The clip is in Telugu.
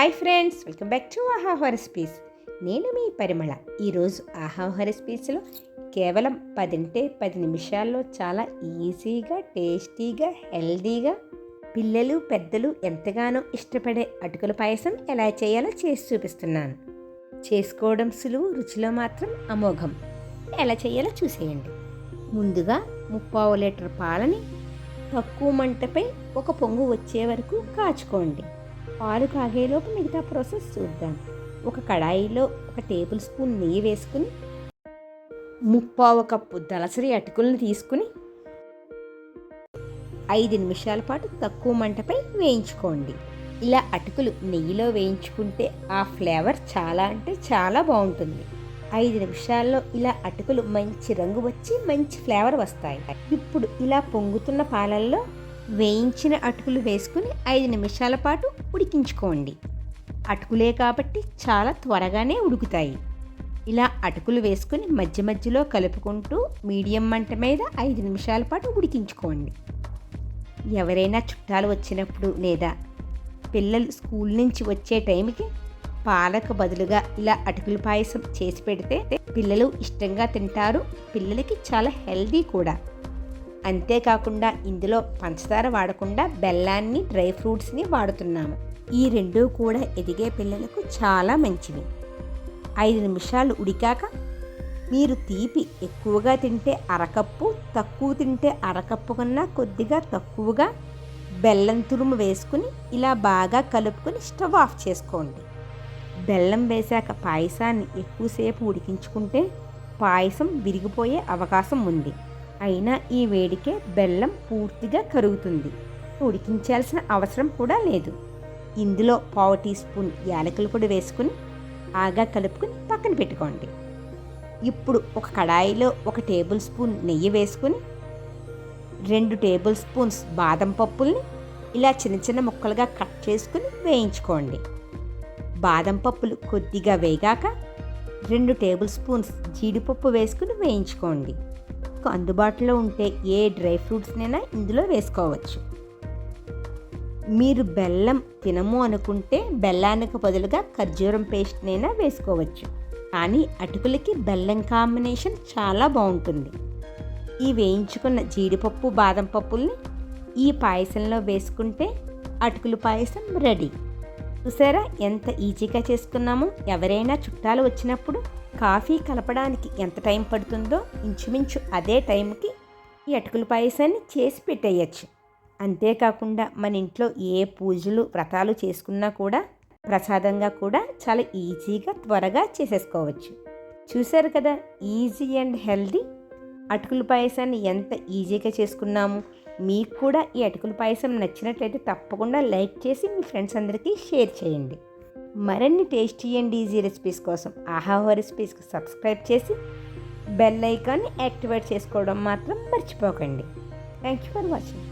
Hi friends welcome back to ఆహాహ రెసిపీస్ నేను మీ పరిమళ. ఈరోజు ఆహాహ రెసిపీస్లో కేవలం పదింటే పది నిమిషాల్లో చాలా ఈజీగా టేస్టీగా హెల్దీగా పిల్లలు పెద్దలు ఎంతగానో ఇష్టపడే అటుకుల పాయసం ఎలా చేయాలో చేసి చూపిస్తున్నాను. చేసుకోవడం సులువు రుచిలో మాత్రం అమోఘం. ఎలా చేయాలో చూసేయండి. ముందుగా ముప్పావు లీటర్ పాలని తక్కువ మంటపై ఒక పొంగు వచ్చే వరకు కాచుకోండి. పాలు కాగేలోపు మిగతా ప్రాసెస్ చూద్దాం. ఒక కడాయిలో ఒక టేబుల్ స్పూన్ నెయ్యి వేసుకుని ముప్పావు కప్పు దళసరి అటుకులను తీసుకుని ఐదు నిమిషాల పాటు తక్కువ మంటపై వేయించుకోండి. ఇలా అటుకులు నెయ్యిలో వేయించుకుంటే ఆ ఫ్లేవర్ చాలా అంటే చాలా బాగుంటుంది. ఐదు నిమిషాల్లో ఇలా అటుకులు మంచి రంగు వచ్చి మంచి ఫ్లేవర్ వస్తాయి. ఇప్పుడు ఇలా పొంగుతున్న పాలల్లో వేయించిన అటుకులు వేసుకుని ఐదు నిమిషాల పాటు ఉడికించుకోండి. అటుకులే కాబట్టి చాలా త్వరగానే ఉడుకుతాయి. ఇలా అటుకులు వేసుకుని మధ్య మధ్యలో కలుపుకుంటూ మీడియం మంట మీద ఐదు నిమిషాల పాటు ఉడికించుకోండి. ఎవరైనా చుట్టాలు వచ్చినప్పుడు లేదా పిల్లలు స్కూల్ నుంచి వచ్చే టైంకి పాలకు బదులుగా ఇలా అటుకుల పాయసం చేసి పెడితే పిల్లలు ఇష్టంగా తింటారు. పిల్లలకి చాలా హెల్దీ కూడా. అంతేకాకుండా ఇందులో పంచదార వాడకుండా బెల్లాన్ని డ్రై ఫ్రూట్స్ని వాడుతున్నాము. ఈ రెండూ కూడా ఎదిగే పిల్లలకు చాలా మంచివి. ఐదు నిమిషాలు ఉడికాక మీరు తీపి ఎక్కువగా తింటే అరకప్పు తక్కువ తింటే అరకప్పు కన్నా కొద్దిగా తక్కువగా బెల్లం తురుము వేసుకుని ఇలా బాగా కలుపుకొని స్టవ్ ఆఫ్ చేసుకోండి. బెల్లం వేశాక పాయసాన్ని ఎక్కువసేపు ఉడికించుకుంటే పాయసం విరిగిపోయే అవకాశం ఉంది. అయినా ఈ వేడికే బెల్లం పూర్తిగా కరుగుతుంది. ఉడికించాల్సిన అవసరం కూడా లేదు. ఇందులో పావు టీ స్పూన్ యాలకులు పొడి వేసుకుని ఆగా కలుపుకుని పక్కన పెట్టుకోండి. ఇప్పుడు ఒక కడాయిలో ఒక టేబుల్ స్పూన్ నెయ్యి వేసుకుని రెండు టేబుల్ స్పూన్స్ బాదం పప్పుల్ని ఇలా చిన్న చిన్న ముక్కలుగా కట్ చేసుకుని వేయించుకోండి. బాదం పప్పులు కొద్దిగా వేగాక రెండు టేబుల్ స్పూన్స్ జీడిపప్పు వేసుకుని వేయించుకోండి. అందుబాటులో ఉంటే ఏ డ్రై ఫ్రూట్స్నైనా ఇందులో వేసుకోవచ్చు. మీరు బెల్లం తినము అనుకుంటే బెల్లానికి బదులుగా ఖర్జూరం పేస్ట్నైనా వేసుకోవచ్చు. కానీ అటుకులకి బెల్లం కాంబినేషన్ చాలా బాగుంటుంది. ఈ వేయించుకున్న జీడిపప్పు బాదం పప్పుల్ని ఈ పాయసంలో వేసుకుంటే అటుకులు పాయసం రెడీ. చూసారా? ఎంత ఈజీగా చేసుకున్నామో? ఎవరైనా చుట్టాలు వచ్చినప్పుడు కాఫీ కలపడానికి ఎంత టైం పడుతుందో ఇంచుమించు అదే టైంకి ఈ అటుకుల పాయసాన్ని చేసి పెట్టేయచ్చు. అంతేకాకుండా మన ఇంట్లో ఏ పూజలు వ్రతాలు చేసుకున్నా కూడా ప్రసాదంగా కూడా చాలా ఈజీగా త్వరగా చేసేసుకోవచ్చు. చూశారు కదా? Easy and healthy. అటుకుల పాయసాన్ని ఎంత ఈజీగా చేసుకున్నాము? మీకు కూడా ఈ అటుకుల పాయసం నచ్చినట్లయితే తప్పకుండా లైక్ చేసి మీ ఫ్రెండ్స్ అందరికీ షేర్ చేయండి. మరిన్ని టేస్టీ అండ్ ఈజీ రెసిపీస్ కోసం ఆహాహో రెసిపీస్కి సబ్స్క్రైబ్ చేసి బెల్ ఐకాన్ని యాక్టివేట్ చేసుకోవడం మాత్రం మర్చిపోకండి. Thank you for watching